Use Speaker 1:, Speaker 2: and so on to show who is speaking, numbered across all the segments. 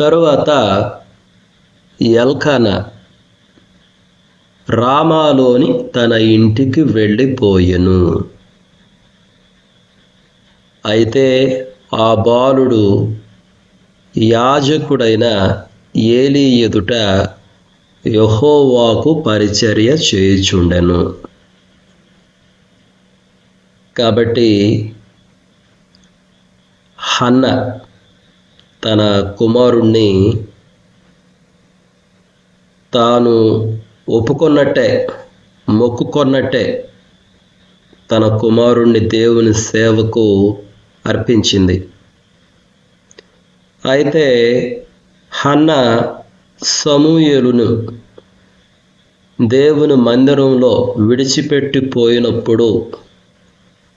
Speaker 1: తరువాత ఎల్కన రామాలోని తన ఇంటికి వెళ్ళిపోయెను. అయితే ఆ బాలుడు యాజకుడైన ఏలీ ఎదుట యహోవాకు పరిచర్య చేయుచుండెను. కాబట్టి హన్న తన కుమారుణ్ణి తాను ఒప్పుకొన్నట్టే మొక్కుకొన్నట్టే తన కుమారుణ్ణి దేవుని సేవకు అర్పించింది. అయితే హన్న సమూయలును దేవుని మందిరంలో విడిచిపెట్టిపోయినప్పుడు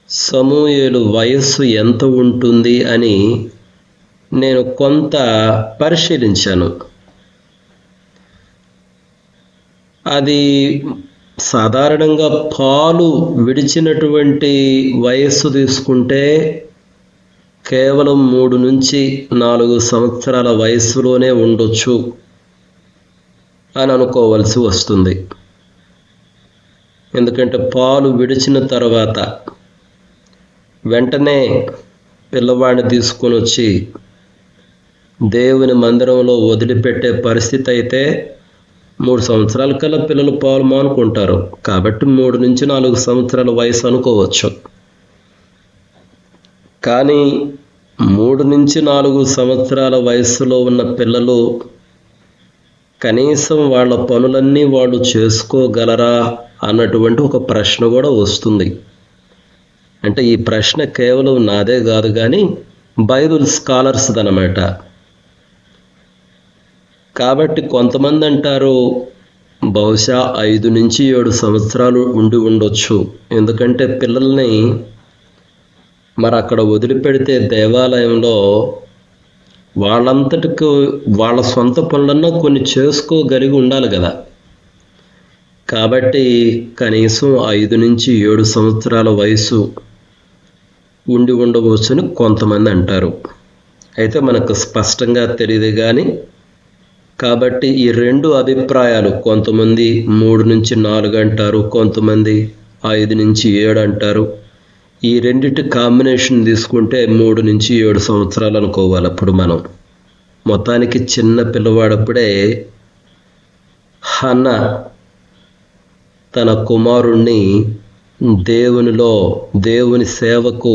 Speaker 1: సమూయలు వయస్సు ఎంత ఉంటుంది అని నేను కొంత పరిశీలించాను. అది సాధారణంగా పాలు విడిచినటువంటి వయస్సు తీసుకుంటే కేవలం మూడు నుంచి నాలుగు సంవత్సరాల వయస్సులోనే ఉండొచ్చు అని అనుకోవలసి వస్తుంది. ఎందుకంటే పాలు విడిచిన తర్వాత వెంటనే పిల్లవాడిని తీసుకొని వచ్చి దేవుని మందిరంలో వదిలిపెట్టే పరిస్థితి అయితే మూడు సంవత్సరాల కల్లా పిల్లలు పాలు మానుకుంటారు. కాబట్టి మూడు నుంచి నాలుగు సంవత్సరాల వయసు అనుకోవచ్చు. కానీ మూడు నుంచి నాలుగు సంవత్సరాల వయసులో ఉన్న పిల్లలు కనీసం వాళ్ళ పనులన్నీ వాళ్ళు చేసుకోగలరా అన్నటువంటి ఒక ప్రశ్న కూడా వస్తుంది. అంటే ఈ ప్రశ్న కేవలం నాదే కాదు కానీ బైబుల్ స్కాలర్స్ అనమాట కాబట్టి కొంతమంది అంటారు బహుశా ఐదు నుంచి ఏడు సంవత్సరాలు ఉండి ఉండొచ్చు. ఎందుకంటే పిల్లల్ని మరి అక్కడ వదిలిపెడితే దేవాలయంలో వాళ్ళంతటికి వాళ్ళ సొంత పనులన్నా కొన్ని చేసుకోగలిగి ఉండాలి కదా. కాబట్టి కనీసం ఐదు నుంచి ఏడు సంవత్సరాల వయసు ఉండి ఉండవచ్చని కొంతమంది అంటారు. అయితే మనకు స్పష్టంగా తెలియదు కానీ కాబట్టి ఈ రెండు అభిప్రాయాలు కొంతమంది మూడు నుంచి నాలుగు అంటారు కొంతమంది ఐదు నుంచి ఏడు అంటారు. ఈ రెండిటి కాంబినేషన్ తీసుకుంటే మూడు నుంచి ఏడు సంవత్సరాలు అనుకోవాలి అప్పుడు మనం. మొత్తానికి చిన్న పిల్లవాడప్పుడే హన్న తన కుమారుణ్ణి దేవునిలో దేవుని సేవకు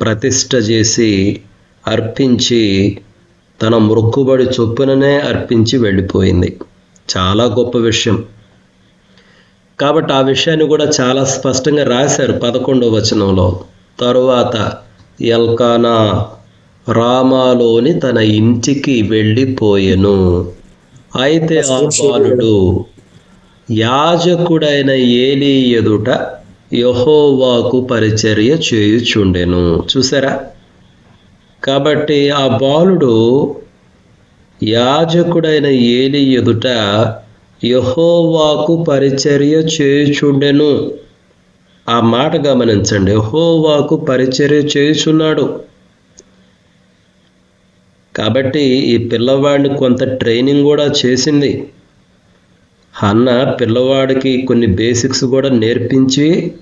Speaker 1: ప్రతిష్ట చేసి అర్పించి తన మొక్కుబడి చొప్పుననే అర్పించి వెళ్ళిపోయింది. చాలా గొప్ప విషయం. కాబట్టి ఆ విషయాన్ని కూడా చాలా స్పష్టంగా రాశారు పదకొండవ వచనంలో. తరువాత ఎల్కానా రామాలోని తన ఇంటికి వెళ్ళిపోయెను. అయితే ఆ బాలుడు యాజకుడైన ఏలీ ఎదుట యహోవాకు పరిచర్య చేయుచుండెను. చూసారా కాబట్టి ఆ బాలుడు యాజకుడైన ఏలి ఎదుట యహోవాకు పరిచర్య చేయుచుండెను. ఆ మాట గమనించండి. యహోవాకు పరిచర్య చేయుచున్నాడు. కాబట్టి ఈ పిల్లవాడిని కొంత ట్రైనింగ్ కూడా చేసింది. అన్న పిల్లవాడికి కొన్ని బేసిక్స్ కూడా నేర్పించి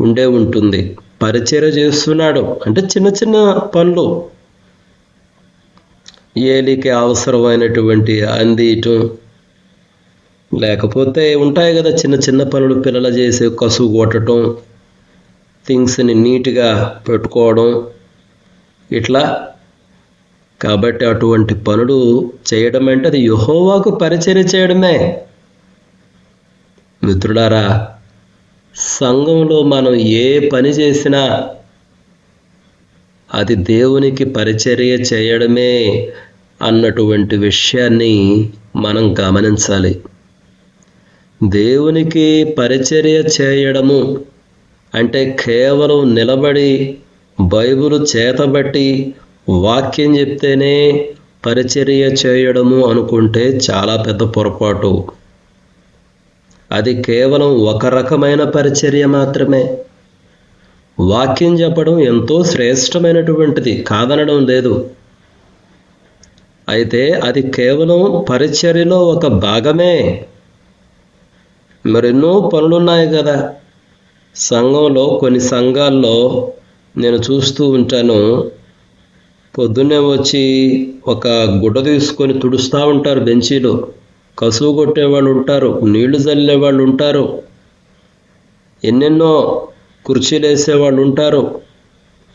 Speaker 1: ఉండే ఉంటుంది. పరిచయం చేస్తున్నాడు. అంటే చిన్న చిన్న పనులు. ఏలికి అవసరమైనటువంటి అందియటం లేకపోతే ఉంటాయి కదా చిన్న చిన్న పనులు పిల్లలు చేసే కసువు కొట్టడం థింగ్స్ని నీట్గా పెట్టుకోవడం. ఇట్లా కాబట్టి అటువంటి పనులు చేయడం అంటే అది యహోవాకు పరిచయం చేయడమే. మిత్రులారా సంఘంలో మనం ఏ పని చేసినా అది దేవునికి పరిచర్య చేయడమే. అన్నటువంటి విషయాన్ని మనం గమనించాలి. దేవునికి పరిచర్య చేయడము అంటే కేవలం నిలబడి బైబిల్ చేతబట్టి వాక్యం చెప్తేనే పరిచర్య చేయడము అనుకుంటే చాలా పెద్ద పొరపాటు. అది కేవలం ఒక రకమైన పరిచర్య మాత్రమే. వాక్యం చెప్పడం ఎంతో శ్రేష్టమైనటువంటిది కాదనడం లేదు. అయితే అది కేవలం పరిచర్యలో ఒక భాగమే. మరెన్నో పనులున్నాయి కదా. సంఘంలో కొన్ని సంఘాల్లో నేను చూస్తూ ఉంటాను. పొద్దున్నే వచ్చి ఒక గుడ్డ తీసుకొని తుడుస్తూ ఉంటారు బెంచీలో. కసువు కొట్టేవాళ్ళు ఉంటారు నీళ్ళు చల్లే వాళ్ళు ఉంటారు. ఎన్నెన్నో కుర్చీలు వేసేవాళ్ళు ఉంటారు.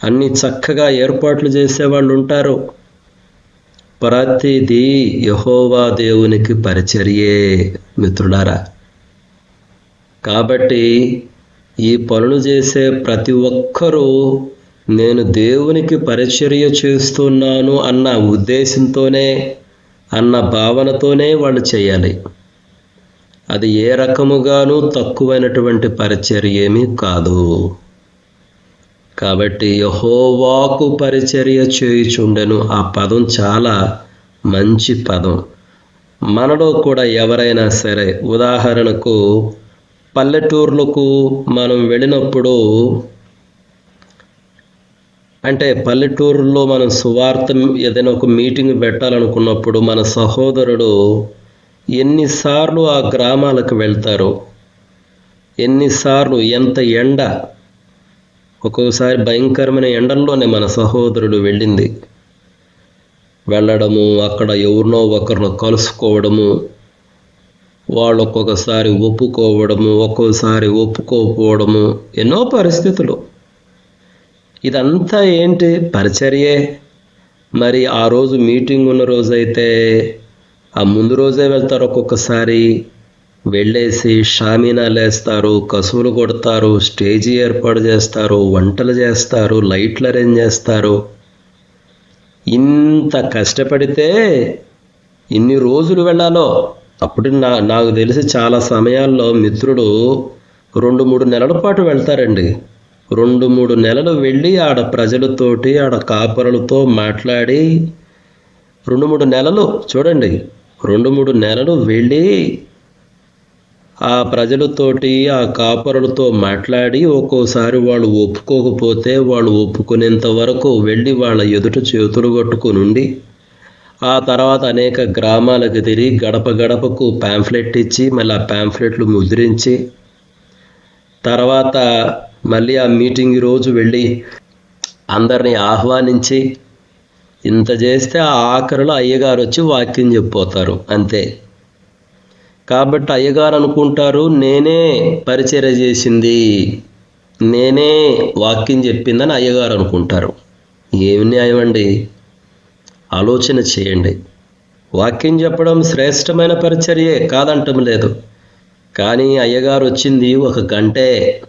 Speaker 1: అన్ని చక్కగా ఏర్పాట్లు చేసేవాళ్ళు ఉంటారు. ప్రతిదీ యహోవా దేవునికి పరిచర్యే మిత్రులారా. కాబట్టి ఈ పనులు చేసే ప్రతి ఒక్కరూ నేను దేవునికి పరిచర్య చేస్తున్నాను అన్న ఉద్దేశంతోనే అన్న భావనతోనే వాళ్ళు చేయాలి. అది ఏ రకముగాను తక్కువైనటువంటి పరిచర్య ఏమీ కాదు. కాబట్టి యహోవాకు పరిచర్య చేయుచుండెను. ఆ పదం చాలా మంచి పదం. మనలో కూడా ఎవరైనా సరే ఉదాహరణకు పల్లెటూర్లకు మనం వెళ్ళినప్పుడు అంటే పల్లెటూరులో మనం సువార్త ఏదైనా ఒక మీటింగ్ పెట్టాలనుకున్నప్పుడు మన సహోదరుడు ఎన్నిసార్లు ఆ గ్రామాలకు వెళ్తారు? ఎన్నిసార్లు? ఎంత ఎండ? ఒక్కోసారి భయంకరమైన ఎండల్లోనే మన సహోదరుడు వెళ్ళింది. వెళ్ళడము అక్కడ ఎవరినో ఒకరిని కలుసుకోవడము వాళ్ళు ఒక్కొక్కసారి ఒప్పుకోవడము ఒక్కోసారి ఒప్పుకోకపోవడము ఎన్నో పరిస్థితులు. ఇదంతా ఏంటి? పరిచర్యే. మరి ఆ రోజు మీటింగ్ ఉన్న రోజైతే ఆ ముందు రోజే వెళ్తారు ఒక్కొక్కసారి. వెళ్ళేసి షామీనాలు వేస్తారు కసువులు కొడతారు స్టేజీ ఏర్పాటు చేస్తారు వంటలు చేస్తారు లైట్లు అరేంజ్ చేస్తారు. ఇంత కష్టపడితే ఇన్ని రోజులు వెళ్ళాలో? అప్పుడు నా నాకు తెలిసి చాలా సమయాల్లో మిత్రుడు రెండు మూడు నెలల పాటు వెళ్తారండి. రెండు మూడు నెలలు వెళ్ళి ఆడ ప్రజలతోటి ఆడ కాపరులతో మాట్లాడి రెండు మూడు నెలలు చూడండి. రెండు మూడు నెలలు వెళ్ళి ఆ ప్రజలతోటి ఆ కాపరులతో మాట్లాడి ఒక్కోసారి వాళ్ళు ఒప్పుకోకపోతే వాళ్ళు ఒప్పుకునేంత వరకు వెళ్ళి వాళ్ళ ఎదుట చేతులు కొట్టుకుని ఉండి ఆ తర్వాత అనేక గ్రామాలకు తిరిగి గడప గడపకు ప్యాంఫ్లెట్ ఇచ్చి మళ్ళీ ఆ ప్యాంఫ్లెట్లు ముద్రించి తర్వాత మళ్ళీ ఆ మీటింగ్ రోజు వెళ్ళి అందరిని ఆహ్వానించి ఇంత చేస్తే ఆ ఆఖరిలో అయ్యగారు వచ్చి వాక్యం చెప్పిపోతారు అంతే. కాబట్టి అయ్యగారు అనుకుంటారు నేనే పరిచర్య చేసింది నేనే వాక్యం చెప్పిందని అయ్యగారు అనుకుంటారు. ఏమి న్యాయం అండి? ఆలోచన చేయండి. వాక్యం చెప్పడం శ్రేష్టమైన పరిచర్యే కాదంటం లేదు. కానీ అయ్యగారు వచ్చింది ఒక గంటే.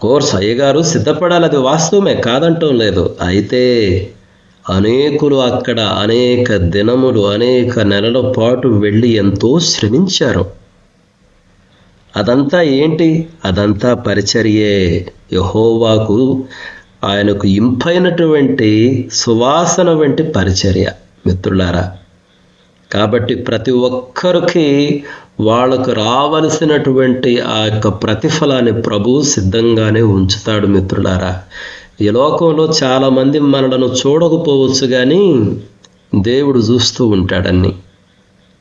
Speaker 1: కోర్స్ అయ్యగారు సిద్ధపడాలి అది వాస్తవమే కాదంటం లేదు. అయితే అనేకులు అక్కడ అనేక దినములు అనేక నెలల పాటు వెళ్ళి ఎంతో శ్రమించారు. అదంతా ఏంటి? అదంతా పరిచర్యే. యహోవాకు ఆయనకు ఇంపైనటువంటి సువాసన వంటి పరిచర్య మిత్రులారా. కాబట్టి ప్రతి ఒక్కరికి వాళ్ళకు రావలసినటువంటి ఆ యొక్క ప్రతిఫలాన్ని ప్రభు సిద్ధంగానే ఉంచుతాడు మిత్రులారా. ఈ లోకంలో చాలామంది మనలను చూడకపోవచ్చు కానీ దేవుడు చూస్తూ ఉంటాడన్ని.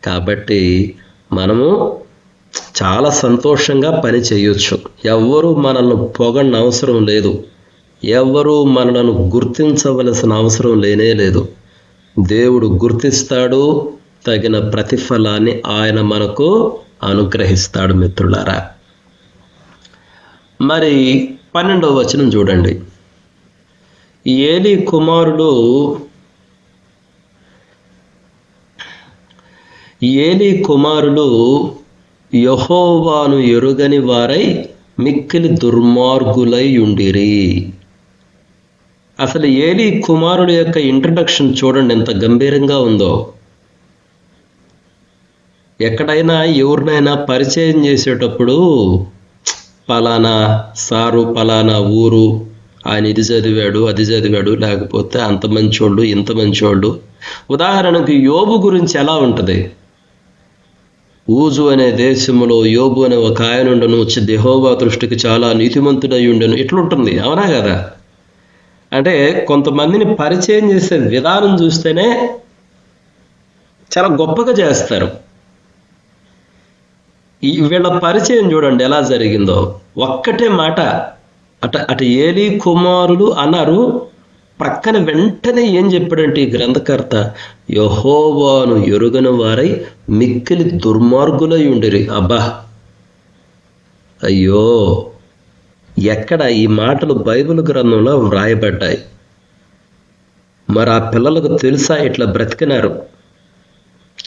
Speaker 1: కాబట్టి మనము చాలా సంతోషంగా పని చేయొచ్చు. ఎవ్వరూ మనల్ని పొగడిన అవసరం లేదు. ఎవ్వరూ మనలను గుర్తించవలసిన అవసరం లేనే లేదు. దేవుడు గుర్తిస్తాడు తగిన ప్రతిఫలాన్ని ఆయన మనకు అనుగ్రహిస్తాడు మిత్రులారా. మరి పన్నెండవ వచనం చూడండి. ఏలి కుమారుడు? ఏలి కుమారులు యహోవాను ఎరుగని వారై మిక్కిలి దుర్మార్గులై ఉండిరి. అసలు ఏలి కుమారుడు యొక్క ఇంట్రడక్షన్ చూడండి ఎంత గంభీరంగా ఉందో. ఎక్కడైనా ఎవరినైనా పరిచయం చేసేటప్పుడు పలానా సారు పలానా ఊరు ఆయన ఇది చదివాడు అది చదివాడు లేకపోతే అంత మంచోళ్ళు ఇంత మంచోళ్ళు. ఉదాహరణకు యోబు గురించి ఎలా ఉంటుంది? ఊజు అనే దేశంలో యోబు అనే ఒక ఆయన ఉండను వచ్చి దేహోబా దృష్టికి చాలా నీతిమంతుడై ఉండను ఇట్లుంటుంది అవునా కదా? అంటే కొంతమందిని పరిచయం చేసే విధానం చూస్తేనే చాలా గొప్పగా చేస్తారు. వీళ్ళ పరిచయం చూడండి ఎలా జరిగిందో. ఒక్కటే మాట అట అటు ఏలి కుమారులు అన్నారు ప్రక్కన వెంటనే ఏం చెప్పాడంటే ఈ గ్రంథకర్త యహోవాను ఎరుగని వారై మిక్కిలి దుర్మార్గులై ఉండిరి. అబ్బా! అయ్యో! ఎక్కడ ఈ మాటలు బైబిల్ గ్రంథంలో వ్రాయబడ్డాయి? మరి ఆ పిల్లలకు తెలుసా ఇట్లా బ్రతికినారు?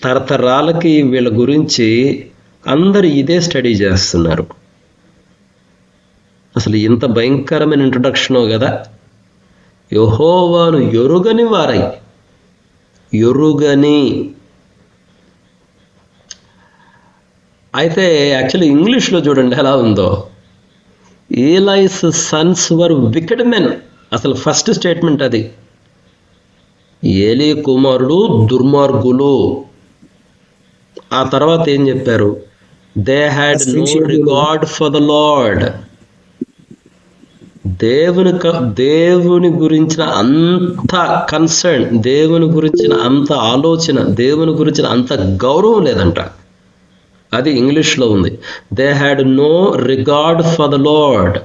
Speaker 1: తరతరాలకి వీళ్ళ గురించి అందరు ఇదే స్టడీ చేస్తున్నారు. అసలు ఇంత భయంకరమైన ఇంట్రొడక్షనో కదా? యహోవాను ఎరుగని వారై. ఎరుగని. అయితే యాక్చువల్లీ ఇంగ్లీష్లో చూడండి ఎలా ఉందో? Eli's sons were wicked men అసలు ఫస్ట్ స్టేట్మెంట్ అది. ఏలి కుమారుడు దుర్మార్గులు. ఆ తర్వాత ఏం చెప్పారు? They had no regard for the lord దేవుని దేవుని గురించిన అంత కన్సర్న్ దేవుని గురించిన అంత ఆలోచన దేవుని గురించిన అంత గౌరవం లేదంట. అది ఇంగ్లీష్లో ఉంది. They had no regard for the lord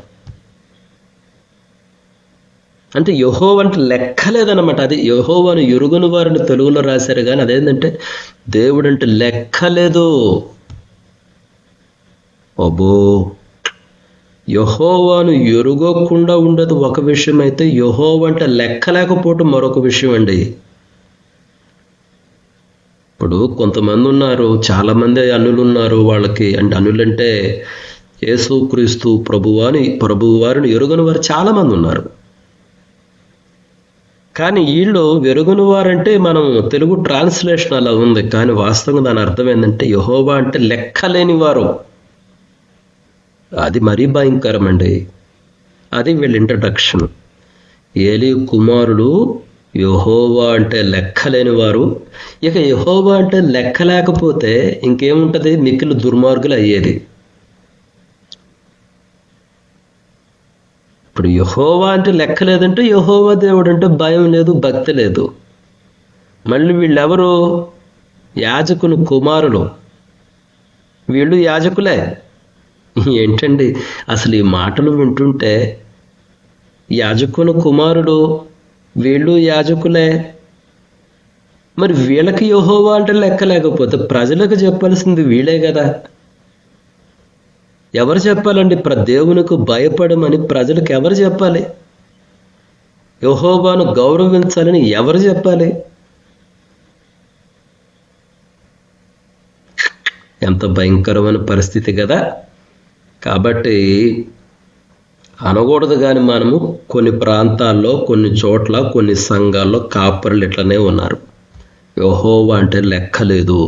Speaker 1: అంటే యహోవ అంటే లెక్కలేదన్నమాట. అది యహోవాను ఎరుగుని వారిని తెలుగులో రాశారు కానీ అదేంటంటే దేవుడు అంటే లెక్కలేదు. అబ్బో! యహోవాను ఎరుగకుండా ఉండదు ఒక విషయం అయితే యహోవ అంటే లెక్క లేకపోవటం మరొక విషయం అండి ఇప్పుడు కొంతమంది ఉన్నారు చాలామంది అనులు ఉన్నారు వాళ్ళకి అంటే అనులంటే యేసు క్రీస్తు ప్రభువాని ప్రభువు వారిని ఎరుగని వారు చాలామంది ఉన్నారు. కానీ వీళ్ళు వెరుగుని వారంటే మనం తెలుగు ట్రాన్స్లేషన్ అలా ఉంది కానీ వాస్తవంగా దాని అర్థం ఏంటంటే యహోవా అంటే లెక్కలేని వారు. అది మరీ భయంకరం అండి అది వీళ్ళ ఇంట్రడక్షన్ ఏలి కుమారులు యహోవా అంటే లెక్కలేని వారు ఇక యహోవా అంటే లెక్క లేకపోతే ఇంకేముంటది? మిక్కిలు దుర్మార్గులు అయ్యేది. ఇప్పుడు యహోవా అంటే లెక్క లేదంటే యహోవా దేవుడు అంటే భయం లేదు భక్తి లేదు. మళ్ళీ వీళ్ళెవరు? యాజకుని కుమారులు. వీళ్ళు యాజకులే. ఏంటండి? అసలు ఈ మాటలు వింటుంటే యాజకుని కుమారుడు వీళ్ళు యాజకులే. మరి వీళ్ళకి యహోవా అంటే లెక్క లేకపోతే ప్రజలకు చెప్పాల్సింది వీళ్ళే కదా. ఎవరు చెప్పాలండి? ప్ర దేవునికి భయపడమని ప్రజలకు ఎవరు చెప్పాలి? యహోబాను గౌరవించాలని ఎవరు చెప్పాలి? ఎంత భయంకరమైన పరిస్థితి కదా. కాబట్టి అనకూడదు కానీ మనము కొన్ని ప్రాంతాల్లో కొన్ని చోట్ల కొన్ని సంఘాల్లో కాపరులు ఇట్లనే ఉన్నారు. యహోవా అంటే లెక్కలేదు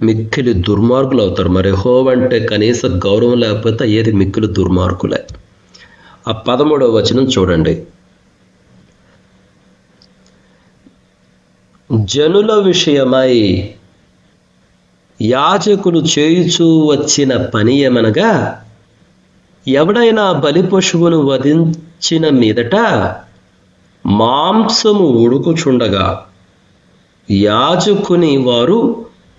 Speaker 1: మిక్కిలి దుర్మార్గులు అవుతారు. మరి హో అంటే కనీస గౌరవం లేకపోతే ఏది మిక్కిలి దుర్మార్గులే? ఆ పదమూడవ వచనం చూడండి. జనుల విషయమై యాజకులు చేయుచూ వచ్చిన పని ఏమనగా ఎవడైనా బలి పశువును వధించిన మీదట మాంసము ఉడుకుచుండగా యాజకుని వారు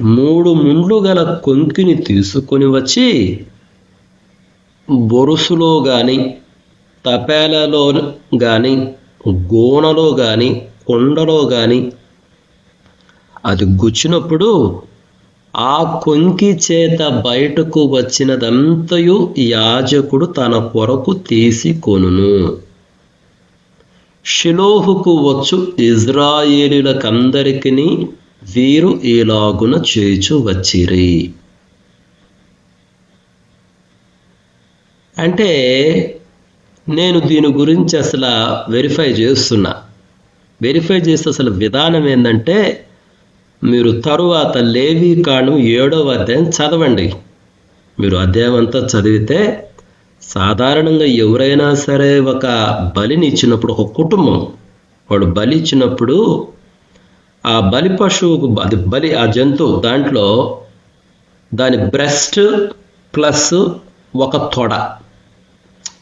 Speaker 1: మూడు ముండ్లు గల కొంకిని తీసుకొని వచ్చి బొరుసులో గాని తపేలలో గాని గోనలో గాని కొండలో గాని అది గుచ్చినప్పుడు ఆ కొంకి చేత బయటకు వచ్చినదంతయు యాజకుడు తన కొరకు తీసికొనును షిలోహుకు వచ్చు ఇజ్రాయేలులకందరికీ వీరు ఈలాగున చేచు వచ్చిరి. అంటే నేను దీని గురించి అసలు వెరిఫై చేస్తున్నా. వెరిఫై చేస్తే అసలు విధానం ఏంటంటే మీరు తరువాత లేవీ కాను ఏడవ అధ్యాయం చదవండి. మీరు అధ్యాయం అంతా చదివితే సాధారణంగా ఎవరైనా సరే ఒక బలిని ఇచ్చినప్పుడు ఒక కుటుంబం వాడు బలి ఇచ్చినప్పుడు ఆ బలి పశువుకు అది బలి ఆ జంతువు దాంట్లో దాని బ్రెస్ట్ ప్లస్ ఒక తొడ.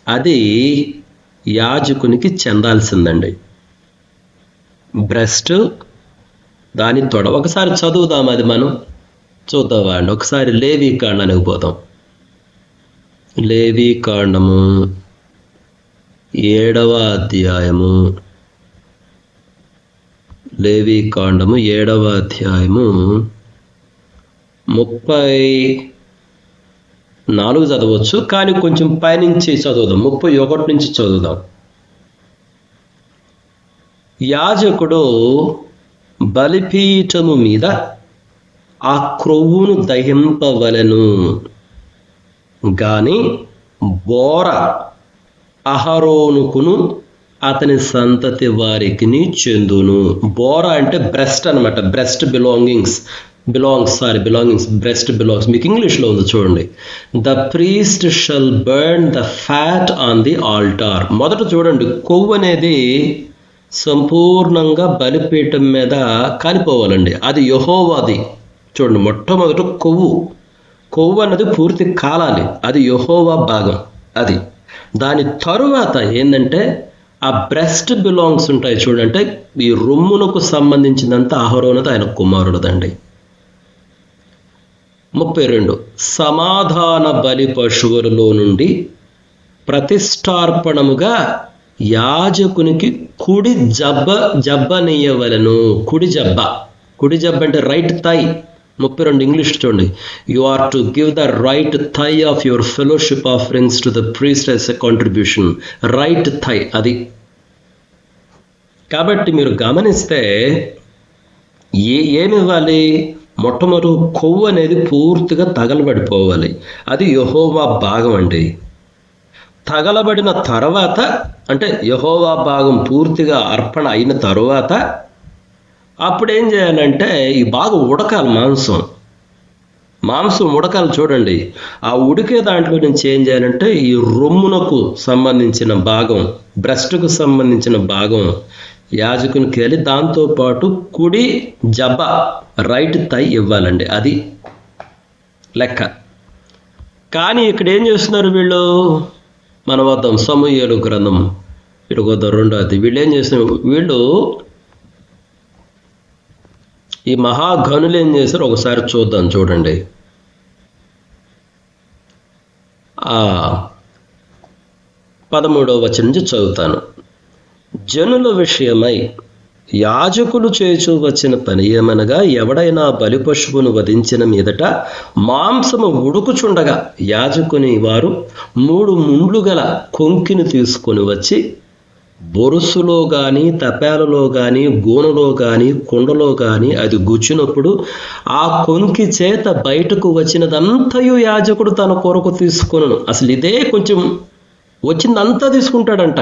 Speaker 1: అది యాజకునికి చెందాల్సిందండి. బ్రెస్ట్ దాని తొడ. ఒకసారి చదువుదాం అది మనం. చూద్దాం అండి ఒకసారి లేవి కాండానికి పోదాం. లేవి కాండము. ఏడవ అధ్యాయము. లేవి కాండము ఏడవ అధ్యాయము. ముప్పై నాలుగు చదవచ్చు కానీ కొంచెం పైనుంచి చదువుదాం. ముప్పై ఒకటి నుంచి చదువుదాం. యాజకుడు బలిపీఠము మీద ఆ క్రొవ్వును దహింపవలెను. గాని బోర అహరోనుకును అతని సంతతి వారికి చెందును. బోర అంటే బ్రెస్ట్ అనమాట breast belongings. Belongs sorry belongings. Breast belongs. మీకు ఇంగ్లీష్లో ఉంది చూడండి. The priest shall burn the fat on the altar. మొదట చూడండి కొవ్వు అనేది సంపూర్ణంగా బలిపీఠం మీద కాలిపోవాలండి. అది యహోవాది. చూడండి మొట్టమొదట కొవ్వు. కొవ్వు అన్నది పూర్తి కాలాలి అది యహోవా భాగం. అది. దాని తరువాత ఏంటంటే ఆ బ్రెస్ట్ బిలాంగ్స్ ఉంటాయి చూడంటే ఈ రొమ్మునకు సంబంధించినంత ఆహరోనది ఆయన కుమారుడదండి. ముప్పై రెండు. సమాధాన బలి పశువులలో నుండి ప్రతిష్టార్పణముగా యాజకునికి కుడి జబ్బ జబ్బనీయవలను కుడి జబ్బ. కుడి జబ్బ అంటే రైట్ థై ముప్పై రెండు ఇంగ్లీష్ చూడండి. You are to give the right thigh of your fellowship offerings to the priest as a contribution right thigh అది. కాబట్టి మీరు గమనిస్తే ఏ ఏమి ఇవ్వాలి మొట్టమొదటి కొవ్వు అనేది పూర్తిగా తగలబడిపోవాలి. అది యహోవా భాగం అండి. తగలబడిన తర్వాత అంటే యహోవా భాగం పూర్తిగా అర్పణ అయిన తర్వాత అప్పుడు ఏం చేయాలంటే ఈ బాగా ఉడకాలి మాంసం. మాంసం ఉడకాలి చూడండి. ఆ ఉడికే దాంట్లో నుంచి ఏం చేయాలంటే ఈ రొమ్మునకు సంబంధించిన భాగం బ్రెస్ట్కు సంబంధించిన భాగం యాజకునికి వెళ్ళి దాంతోపాటు కుడి జబ రైట్ తై ఇవ్వాలండి. అది లెక్క. కానీ ఇక్కడ ఏం చేస్తున్నారు వీళ్ళు? మన వద్దాం సమూహలు గ్రంథం ఇటు వద్దాం రెండో అది. వీళ్ళు ఏం చేస్తున్నారు వీళ్ళు ఈ మహాఘనులు ఏం చేశారు? ఒకసారి చూద్దాం చూడండి. ఆ పదమూడవ వచనం నుంచి చదువుతాను. జనుల విషయమై యాజకులు చేచు వచ్చిన పని ఏమనగా ఎవడైనా బలి పశువును వధించిన మీదట మాంసము ఉడుకుచుండగా యాజకుని వారు మూడు ముండ్లు గల కొంకిని తీసుకొని వచ్చి బొరుసులో కానీ తపాలలో కానీ గోనలో కానీ కుండలో కానీ అది గుచ్చినప్పుడు ఆ కొంకి చేత బయటకు వచ్చినదంతయు యాజకుడు తన కొరకు తీసుకొను అసలు ఇదే కొంచెం వచ్చిందంతా తీసుకుంటాడంట.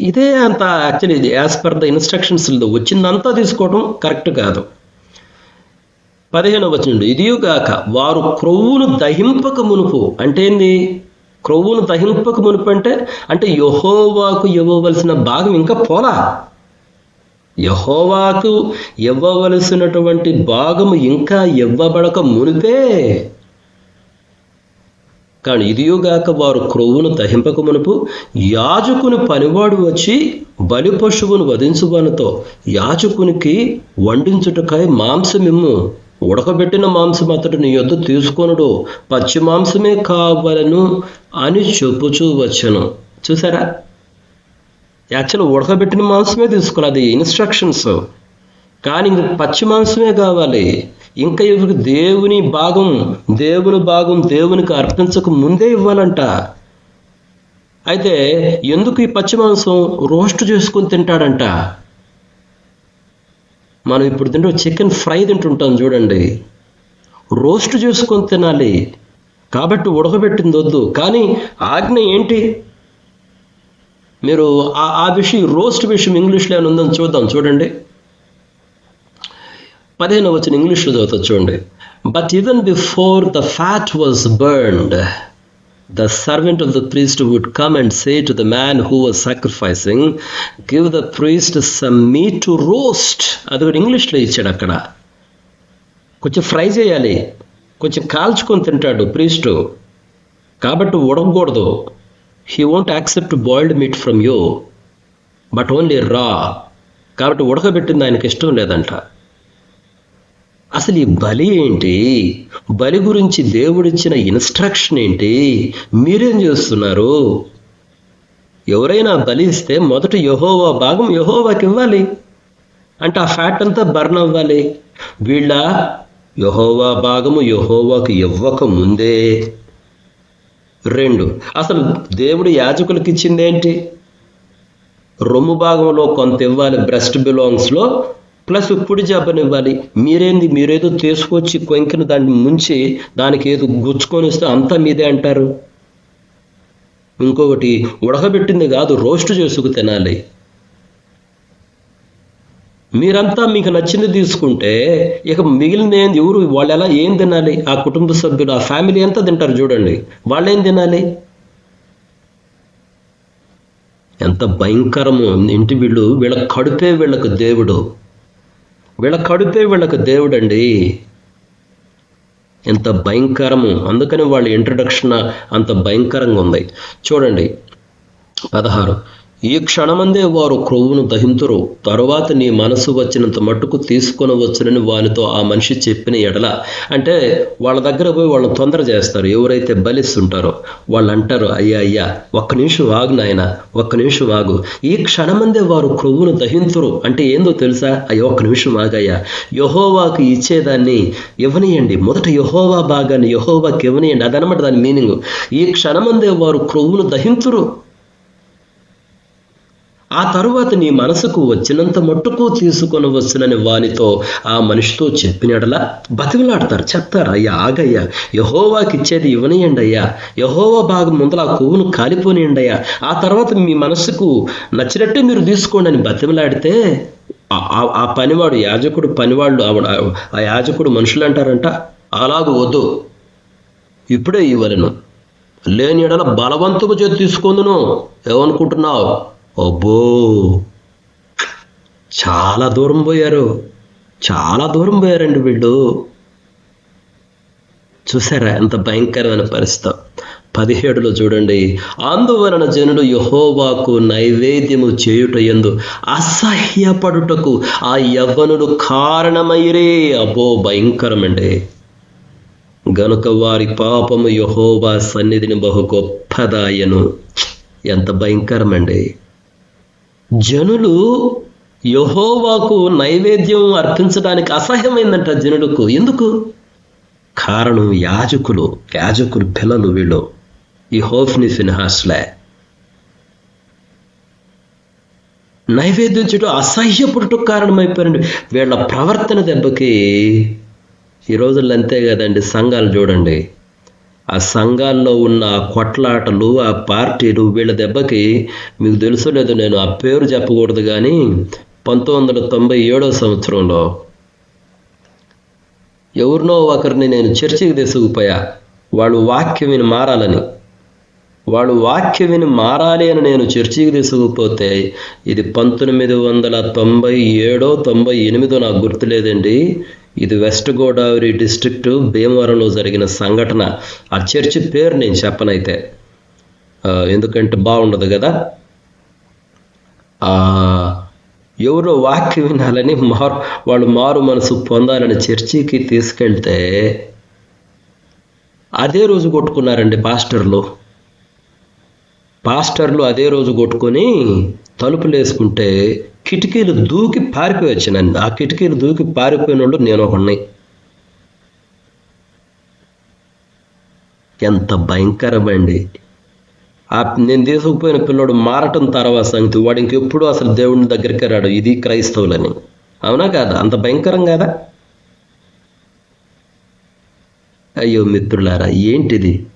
Speaker 1: ఇదే అంత యాక్చువల్లీ ఇది యాజ్ పర్ ద ఇన్స్ట్రక్షన్స్ వచ్చిందంతా తీసుకోవడం కరెక్ట్ కాదు. పదిహేను వచ్చిండు ఇదియుగాక వారు క్రొవ్వును దహింపక మునుపు అంటే ఏంది? క్రొవ్వును దహింపక మునుపు అంటే అంటే యహోవాకు ఇవ్వవలసిన భాగం ఇంకా పోలా? యహోవాకు ఇవ్వవలసినటువంటి భాగము ఇంకా ఇవ్వబడక మునిపే. కానీ ఇదియుగాక వారు క్రొవ్వును దహింపక మునుపు యాజకుని పనివాడు వచ్చి బలి పశువును వధించువనతో యాజకునికి వండించుటకై మాంసమిమ్ము. ఉడకబెట్టిన మాంసం అతడు నీ యొద్ద తీసుకొనుడు. పచ్చి మాంసమే కావలను అని చెప్పుచూ వచ్చను. చూసారా యాక్చువల్ ఉడకబెట్టిన మాంసమే తీసుకోవాలి. అది ఇన్స్ట్రక్షన్స్ కానీ ఇంక పచ్చి మాంసమే కావాలి. ఇంకా ఇవి దేవుని భాగం దేవుని భాగం దేవునికి అర్పించక ముందే ఇవ్వాలంట. అయితే ఎందుకు ఈ పచ్చి మాంసం రోస్ట్ చేసుకొని తింటాడంట? మనం ఇప్పుడు తింటే చికెన్ ఫ్రై తింటుంటాం చూడండి. రోస్ట్ చేసుకొని తినాలి. కాబట్టి ఉడకబెట్టింది వద్దు. కానీ ఆజ్ఞ ఏంటి? మీరు ఆ ఆ విషయం రోస్ట్ విషయం ఇంగ్లీష్లో ఏమైనా ఉందని చూద్దాం. చూడండి. పదిహేను వచ్చిన ఇంగ్లీష్లో చదువుతా చూడండి. But even before the fat was burned the servant of the priest would come and say to the man who was sacrificing give the priest some meat to roast అది కూడా ఇంగ్లీష్లో ఇచ్చాడు అక్కడ. కొంచెం ఫ్రై చేయాలి. కొంచెం కాల్చుకొని తింటాడు ప్రీస్టు కాబట్టి ఉడకకూడదు he won't accept boiled meat from you but only raw కాబట్టి ఉడకబెట్టింది ఆయనకి ఇష్టం లేదంట. అసలు ఈ బలి ఏంటి? బలి గురించి దేవుడిచ్చిన ఇన్స్ట్రక్షన్ ఏంటి? మీరేం చేస్తున్నారు? ఎవరైనా బలి ఇస్తే మొదట యహోవా భాగం యహోవాకి ఇవ్వాలి. అంటే ఆ ఫ్యాట్ అంతా బర్న్ అవ్వాలి. వీళ్ళ యహోవా భాగము యహోవాకు ఇవ్వక ముందే రెండు. అసలు దేవుడు యాజకులకు ఇచ్చింది ఏంటి రొమ్ము భాగంలో కొంత ఇవ్వాలి బ్రెస్ట్ బిలాంగ్స్లో ప్లస్ కుడి జబ్బనివ్వాలి మీరేంది? మీరేదో తీసుకొచ్చి కొంకిన దాన్ని ముంచి దానికి ఏదో గుచ్చుకొని వస్తే అంతా మీదే అంటారు. ఇంకొకటి ఉడకబెట్టింది కాదు రోస్ట్ చేసుకు తినాలి. మీరంతా మీకు నచ్చింది తీసుకుంటే ఇక మిగిలిన ఏంది? ఎవరు వాళ్ళు ఎలా ఏం తినాలి? ఆ కుటుంబ సభ్యులు ఆ ఫ్యామిలీ ఎంత తింటారు చూడండి. వాళ్ళు ఏం తినాలి? ఎంత భయంకరము. ఇంటి వీళ్ళు వీళ్ళ కడుపే వీళ్ళకు దేవుడు. వీళ్ళ కడుపే వీళ్ళకు దేవుడండి. ఎంత భయంకరము. అందుకని వాళ్ళ ఇంట్రడక్షన్ అంత భయంకరంగా ఉంది. చూడండి పదహారు. ఈ క్షణమందే వారు క్రొవ్వును దహింతురు. తరువాత నీ మనసు వచ్చినంత మట్టుకు తీసుకొనవచ్చునని వానితో ఆ మనిషి చెప్పిన ఎడల. అంటే వాళ్ళ దగ్గర పోయి వాళ్ళు తొందర చేస్తారు. ఎవరైతే బలిస్తుంటారో వాళ్ళు అంటారు అయ్యా అయ్యా ఒక్క నిమిషం ఆగు నాయన ఒక్క నిమిషం ఆగు. ఈ క్షణమందే వారు క్రొవ్వును దహింతురు. అంటే ఏందో తెలుసా? అయ్యో ఒక్క నిమిషం ఆగయ్యా. యహోవాకు ఇచ్చేదాన్ని ఇవ్వనియండి. మొదట యహోవా భాగాన్ని యహోవాకి ఇవ్వనియండి. అదనమాట దాని మీనింగ్. ఈ క్షణమందే వారు క్రొవ్వును దహింతురు. ఆ తరువాత నీ మనసుకు వచ్చినంత మట్టుకు తీసుకొని వచ్చునని వానితో ఆ మనిషితో చెప్పినడలా? బతిమలాడతారు చెప్తారు అయ్యా ఆగయ్యా యహోవాకి ఇచ్చేది ఇవ్వనియండి అయ్యా యహోవా భాగం ముందర ఆ కొవ్వును కాలిపోనియండి అయ్యా ఆ తర్వాత మీ మనసుకు నచ్చినట్టే మీరు తీసుకోండి అని బతిమలాడితే ఆ- పనివాడు యాజకుడు పనివాళ్ళు ఆ యాజకుడు మనుషులు అంటారంట అలాగూ వద్దు ఇప్పుడే ఇవ్వలను లేని ఎడల బలవంతము చేతి తీసుకుందును ఏమనుకుంటున్నావు? అబ్బో! చాలా దూరం పోయారు. చాలా దూరం పోయారండి వీళ్ళు. చూసారా ఎంత భయంకరమైన పరిస్థితి. పదిహేడులో చూడండి. అందువలన జనులు యహోవాకు నైవేద్యము చేయుట ఎందు అసహ్యపడుటకు ఆ యవ్వనుడు కారణమైరే అబ్బో! భయంకరమండి. గనుక వారి పాపము యహోవా సన్నిధిని బహు గొప్పదాయను. ఎంత భయంకరమండి. జనులు యహోవాకు నైవేద్యం అర్పించడానికి అసహ్యమైందంట జనులకు. ఎందుకు? కారణం యాజకులు యాజకులు పిల్లలు వీళ్ళు. ఈ హోఫ్ని ఫిన్హాస్లే నైవేద్యం చేయడం అసహ్యపుడుటకు కారణమైపోయారండి. వీళ్ళ ప్రవర్తన దెబ్బకి ఈ రోజుల్లో అంతే కదండి సంఘాలు చూడండి. ఆ సంఘాల్లో ఉన్న ఆ కొట్లాటలు ఆ పార్టీలు వీళ్ళ దెబ్బకి మీకు తెలుసు లేదు నేను ఆ పేరు చెప్పకూడదు కానీ పంతొమ్మిది వందల తొంభై ఏడో సంవత్సరంలో ఎవరినో ఒకరిని నేను చర్చికి తీసుకుపోయా. వాళ్ళు వాక్యం విని మారాలని. వాళ్ళు వాక్యం విని మారాలి అని నేను చర్చికి తీసుకుపోతే ఇది పంతొమ్మిది వందల తొంభై ఏడో తొంభై ఎనిమిదో నాకు గుర్తులేదండి. ఇది వెస్ట్ గోదావరి డిస్ట్రిక్ట్ భీమవరంలో జరిగిన సంఘటన. ఆ చర్చి పేరు నేను చెప్పనైతే. ఎందుకంటే బాగుండదు కదా? ఎవరో వాక్యం వినాలని మారు వాళ్ళు మారు మనసు పొందాలని చర్చికి తీసుకెళ్తే అదే రోజు కొట్టుకున్నారండి పాస్టర్లు. పాస్టర్లు అదే రోజు కొట్టుకొని తలుపులు వేసుకుంటే కిటికీలు దూకి పారిపోయి వచ్చానండి ఆ కిటికీలు దూకి పారిపోయిన వాళ్ళు నేను ఒకడిని ఎంత భయంకరమండి. ఆ నేను తీసుకుపోయిన పిల్లోడు మారటం తర్వాత సంగతి. వాడు ఇంకెప్పుడు అసలు దేవుని దగ్గరికి రాడు. ఇది క్రైస్తవులని. అవునా కాదా? అంత భయంకరం కాదా? అయ్యో మిత్రులారా ఏంటిది?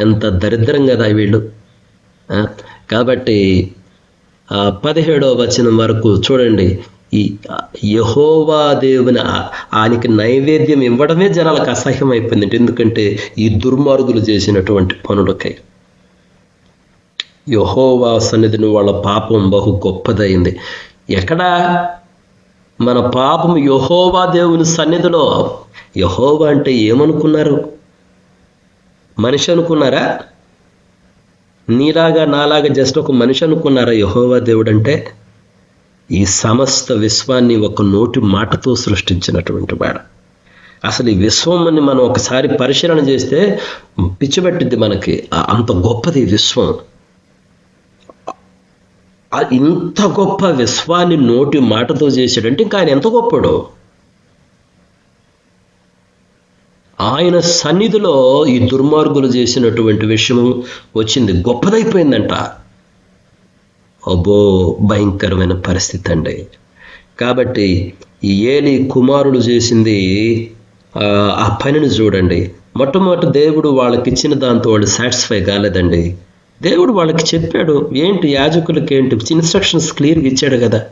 Speaker 1: ఎంత దరిద్రం కదా వీళ్ళు. కాబట్టి పదిహేడవ వచనం వరకు చూడండి. ఈ యహోవా దేవుని ఆయనకి నైవేద్యం ఇవ్వడమే జనాలకు అసహ్యం అయిపోయింది ఎందుకంటే ఈ దుర్మార్గులు చేసినటువంటి పనులకై. యహోవా సన్నిధిని వాళ్ళ పాపం బహు గొప్పదైంది. ఎక్కడ మన పాపం యహోవా దేవుని సన్నిధిలో? యహోవా అంటే ఏమనుకున్నారు? మనిషి అనుకున్నారా? నీలాగా నాలాగా జస్ట్ ఒక మనిషి అనుకున్నారా యహోవా దేవుడు అంటే ఈ సమస్త విశ్వాన్ని ఒక నోటి మాటతో సృష్టించినటువంటి వాడు. అసలు ఈ విశ్వంని మనం ఒకసారి పరిశీలన చేస్తే పిచ్చిపెట్టింది మనకి. అంత గొప్పది ఈ విశ్వం. ఇంత గొప్ప విశ్వాన్ని నోటి మాటతో చేశాడంటే ఇంకా ఆయన ఎంత గొప్పడు? ఆయన సన్నిధిలో ఈ దుర్మార్గులు చేసినటువంటి విషయం వచ్చింది. గొప్పదైపోయిందంట. అబ్బో భయంకరమైన పరిస్థితి అండి. కాబట్టి ఈ ఏలి కుమారుడు చేసింది ఆ, ఆ పనిని చూడండి. మొట్టమొదటి దేవుడు వాళ్ళకి ఇచ్చిన దాంతో వాళ్ళు సాటిస్ఫై కాలేదండి. దేవుడు వాళ్ళకి చెప్పాడు ఏంటి యాజకులకి ఏంటి? ఇన్స్ట్రక్షన్స్ క్లియర్గా ఇచ్చాడు కదా.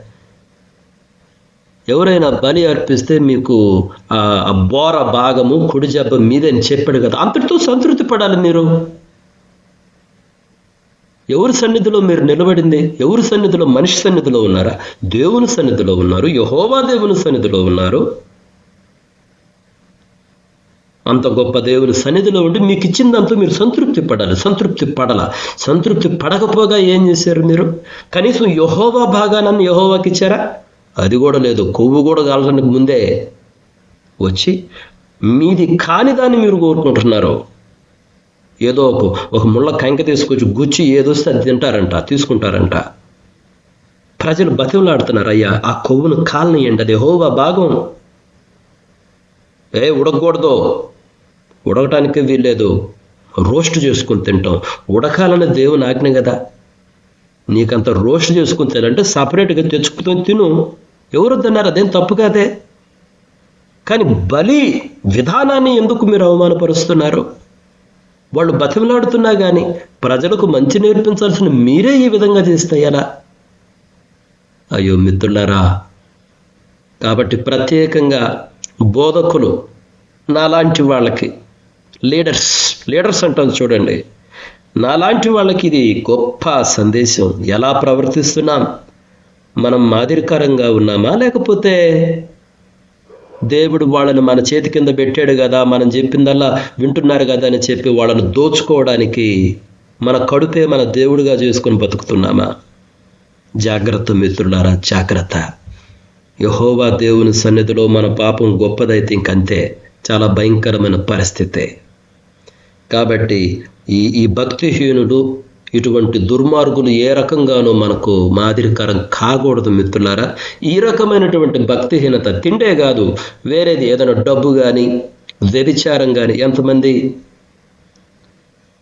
Speaker 1: ఎవరైనా బలి అర్పిస్తే మీకు ఆ బోర భాగము కుడి జబ్బ మీదని చెప్పాడు కదా. అంతటితో సంతృప్తి పడాలి మీరు. ఎవరి సన్నిధిలో మీరు నిలబడింది? ఎవరి సన్నిధిలో? మనిషి సన్నిధిలో ఉన్నారా? దేవుని సన్నిధిలో ఉన్నారు. యహోవా దేవుని సన్నిధిలో ఉన్నారు. అంత గొప్ప దేవుని సన్నిధిలో ఉండి మీకు ఇచ్చిందంతా మీరు సంతృప్తి పడాలి. సంతృప్తి పడాల. సంతృప్తి పడకపోగా ఏం చేశారు మీరు? కనీసం యహోవా భాగానన్ను యహోవాకి ఇచ్చారా? అది కూడా లేదు. కొవ్వు కూడా కాలడానికి ముందే వచ్చి మీది కాని దాన్ని మీరు కోరుకుంటున్నారు. ఏదో ఒక ఒక ముళ్ళ కంక తీసుకొచ్చి గుచ్చి ఏదొస్తే అది తింటారంట తీసుకుంటారంట. ప్రజలు బతిమలాడుతున్నారు. అయ్యా ఆ కొవ్వును కాలనియండి. అది హోవా భాగం. ఏ ఉడకూడదు. ఉడకటానికి వీల్లేదు. రోస్ట్ చేసుకుని తింటాం. ఉడకాలనే దేవుని ఆజ్ఞ కదా. నీకంత రోస్ట్ చేసుకుని తినంటే సపరేట్గా తెచ్చుకుని తిను. ఎవరు తిన్నారు? అదేం తప్పు కాదే. కానీ బలి విధానాన్ని ఎందుకు మీరు అవమానపరుస్తున్నారు? వాళ్ళు బతిమలాడుతున్నా కానీ ప్రజలకు మంచి నేర్పించాల్సిన మీరే ఈ విధంగా చేస్తే ఎలా? అయ్యో మిత్రులారా కాబట్టి ప్రత్యేకంగా బోధకులు నాలాంటి వాళ్ళకి లీడర్స్ లీడర్స్ అంటాం చూడండి. నాలాంటి వాళ్ళకి ఇది గొప్ప సందేశం. ఎలా ప్రవర్తిస్తున్నాం? మనం మాదిరికరంగా ఉన్నామా? లేకపోతే దేవుడు వాళ్ళని మన చేతి కింద పెట్టాడు కదా మనం చెప్పిందల్లా వింటున్నారు కదా అని చెప్పి వాళ్ళని దోచుకోవడానికి మన కడుపే మన దేవుడిగా చేసుకొని బతుకుతున్నామా? జాగ్రత్త మిత్రులారా జాగ్రత్త. యహోవా దేవుని సన్నిధిలో మన పాపం గొప్పదైతే ఇంకంతే. చాలా భయంకరమైన పరిస్థితి. కాబట్టి ఈ ఈ భక్తిహీనుడు ఇటువంటి దుర్మార్గులు ఏ రకంగానూ మనకు మాదిరికరం కాకూడదు మిత్రులారా. ఈ రకమైనటువంటి భక్తిహీనత తిండే కాదు వేరేది ఏదైనా డబ్బు కానీ వ్యభిచారం కానీ ఎంతమంది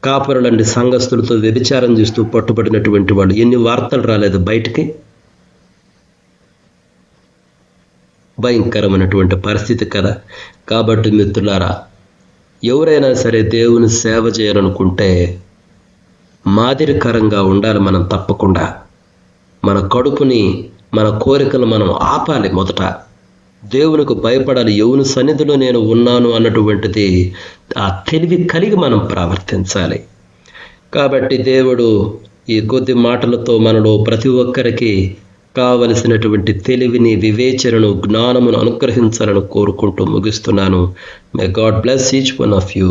Speaker 1: కాపురులండి సంఘస్థులతో వ్యభిచారం చేస్తూ పట్టుబడినటువంటి వాళ్ళు ఎన్ని వార్తలు రాలేదు బయటికి. భయంకరమైనటువంటి పరిస్థితి కదా. కాబట్టి మిత్రులారా ఎవరైనా సరే దేవుని సేవ చేయాలనుకుంటే మాదిరికరంగా ఉండాలి మనం తప్పకుండా. మన కడుపుని మన కోరికలు మనం ఆపాలి మొదట. దేవునికి భయపడాలి ఎవని సన్నిధిలో నేను ఉన్నాను అన్నటువంటిది ఆ తెలివి కలిగి మనం ప్రవర్తించాలి. కాబట్టి దేవుడు ఈ కొద్ది మాటలతో మనలో ప్రతి ఒక్కరికి కావలసినటువంటి తెలివిని వివేచనను జ్ఞానమును అనుగ్రహించాలని కోరుకుంటూ ముగిస్తున్నాను. May God bless each one of you